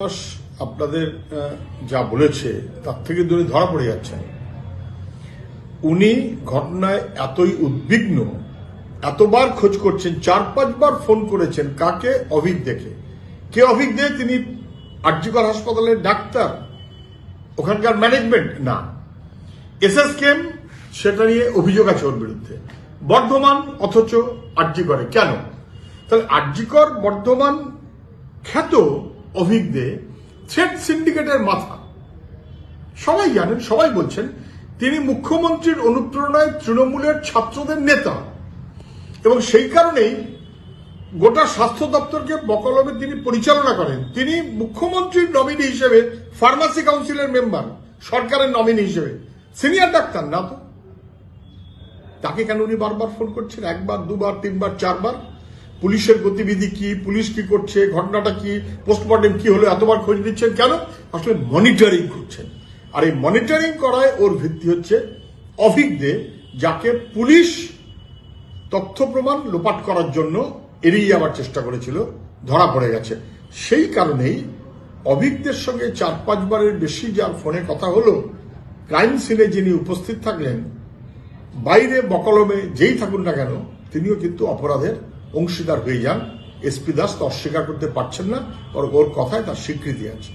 আপনাদের যা বলেছে, তার থেকে দূরে ধরা পড়ে যাচ্ছেন উনি ঘটনায় এতই উদ্বিগ্ন, এতবার খোঁজ করছেন, চার পাঁচবার ফোন করেছেন, কাকে? অভিক দেখে কে অভিক দে? তিনি আরজিকর হাসপাতালের ডাক্তার। ওখানকার ম্যানেজমেন্ট? না। এস এস কেম? সেটা নিয়ে অভিযোগ আছে ওর বিরুদ্ধে। বর্ধমান অথচ আরজিকরে। কেন? তাহলে আরজিকর বর্ধমান খ্যাত অভিজ্ঞে থ্রেড সিন্ডিকেটের মাথা। সবাই জানেন, সবাই বলছেন, তিনি মুখ্যমন্ত্রীর অনুপ্রেরণায় তৃণমূলের ছাত্রদের নেতা। এবং সেই কারণেই গোটা স্বাস্থ্য দপ্তরকে বকলমে তিনি পরিচালনা করেন। তিনি মুখ্যমন্ত্রীর নমিনি হিসেবে ফার্মাসি কাউন্সিলের মেম্বার সরকারের নমিনি হিসেবে। সিনিয়র ডাক্তার না তো? তাকে কেন উনি বারবার ফোন করছেন? একবার, দুবার, তিনবার, চারবার? পুলিশের গতিবিধি কি? পুলিশ কি করছে? ঘটনাটা কি? পোস্টমর্টম কি হলো? এতবার খোঁজ নিচ্ছেন কেন? আসলে মনিটরিং করছেন। আর এই মনিটরিং করায় ওর ভিত্তি হচ্ছে অভিজ্ঞে যাকে পুলিশ তথ্য প্রমাণ লোপাট করার জন্য এড়িয়ে যাওয়ার চেষ্টা করেছিল, ধরা পড়ে গেছে। সেই কারণেই অভিজ্ঞদের সঙ্গে চার পাঁচবারের বেশি যার ফোনে কথা হলো, ক্রাইম সিনে যিনি উপস্থিত থাকলেন, বাইরে বকলমে যেই থাকুন না কেন, তিনিও কিন্তু অপরাধের অংশীদার হয়ে যান। এসপি দাস তা অস্বীকার করতে পারছেন না ওর ওর কথায় তার স্বীকৃতি আছে।